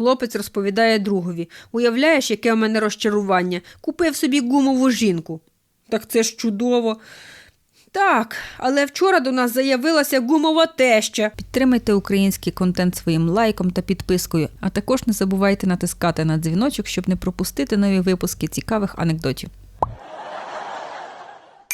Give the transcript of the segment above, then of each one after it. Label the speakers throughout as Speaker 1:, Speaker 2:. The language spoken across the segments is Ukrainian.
Speaker 1: Хлопець розповідає другові Уявляєш, яке у мене розчарування. Купив собі гумову жінку. Так це ж чудово. Так, але вчора до нас заявилася гумова теща.
Speaker 2: Підтримайте український контент своїм лайком та підпискою, а також не забувайте натискати на дзвіночок, щоб не пропустити нові випуски цікавих анекдотів.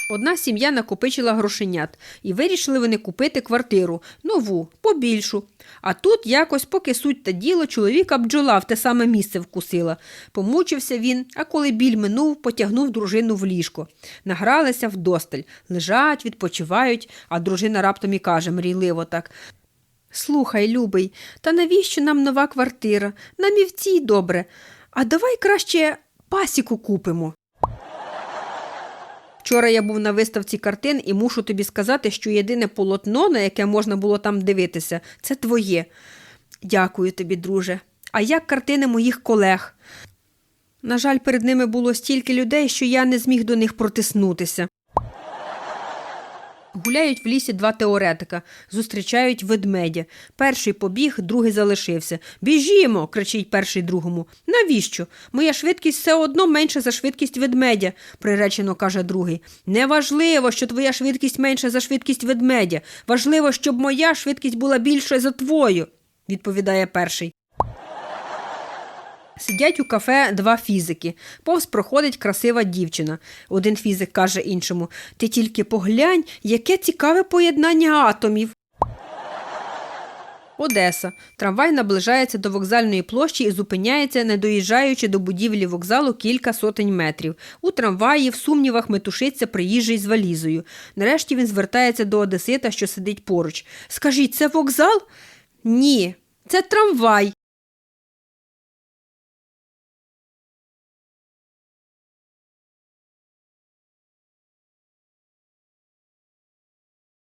Speaker 1: Одна сім'я накопичила грошенят, і вирішили вони купити квартиру, нову, побільшу. А тут якось, поки суть та діло, чоловіка бджола в те саме місце вкусила. Помучився він, а коли біль минув, потягнув дружину в ліжко. Награлися вдосталь, лежать, відпочивають, а дружина раптом і каже мрійливо так. Слухай, любий, та навіщо нам нова квартира? Нам і в цій добре. А давай краще пасіку купимо. Вчора я був на виставці картин і мушу тобі сказати, що єдине полотно, на яке можна було там дивитися, це твоє. Дякую тобі, друже. А як картини моїх колег? На жаль, перед ними було стільки людей, що я не зміг до них протиснутися. Гуляють в лісі два теоретика, зустрічають ведмедя. Перший побіг, другий залишився. Біжімо, кричить перший другому. Навіщо? Моя швидкість все одно менша за швидкість ведмедя, приречено каже другий. Неважливо, що твоя швидкість менша за швидкість ведмедя. Важливо, щоб моя швидкість була більша за твою, відповідає перший. Сидять у кафе два фізики. Повз проходить красива дівчина. Один фізик каже іншому: Ти тільки поглянь, яке цікаве поєднання атомів. Одеса. Трамвай наближається до вокзальної площі і зупиняється, не доїжджаючи до будівлі вокзалу кілька сотень метрів. У трамваї в сумнівах метушиться приїжджий з валізою. Нарешті він звертається до одесита, що сидить поруч. Скажіть, це вокзал? Ні, це трамвай.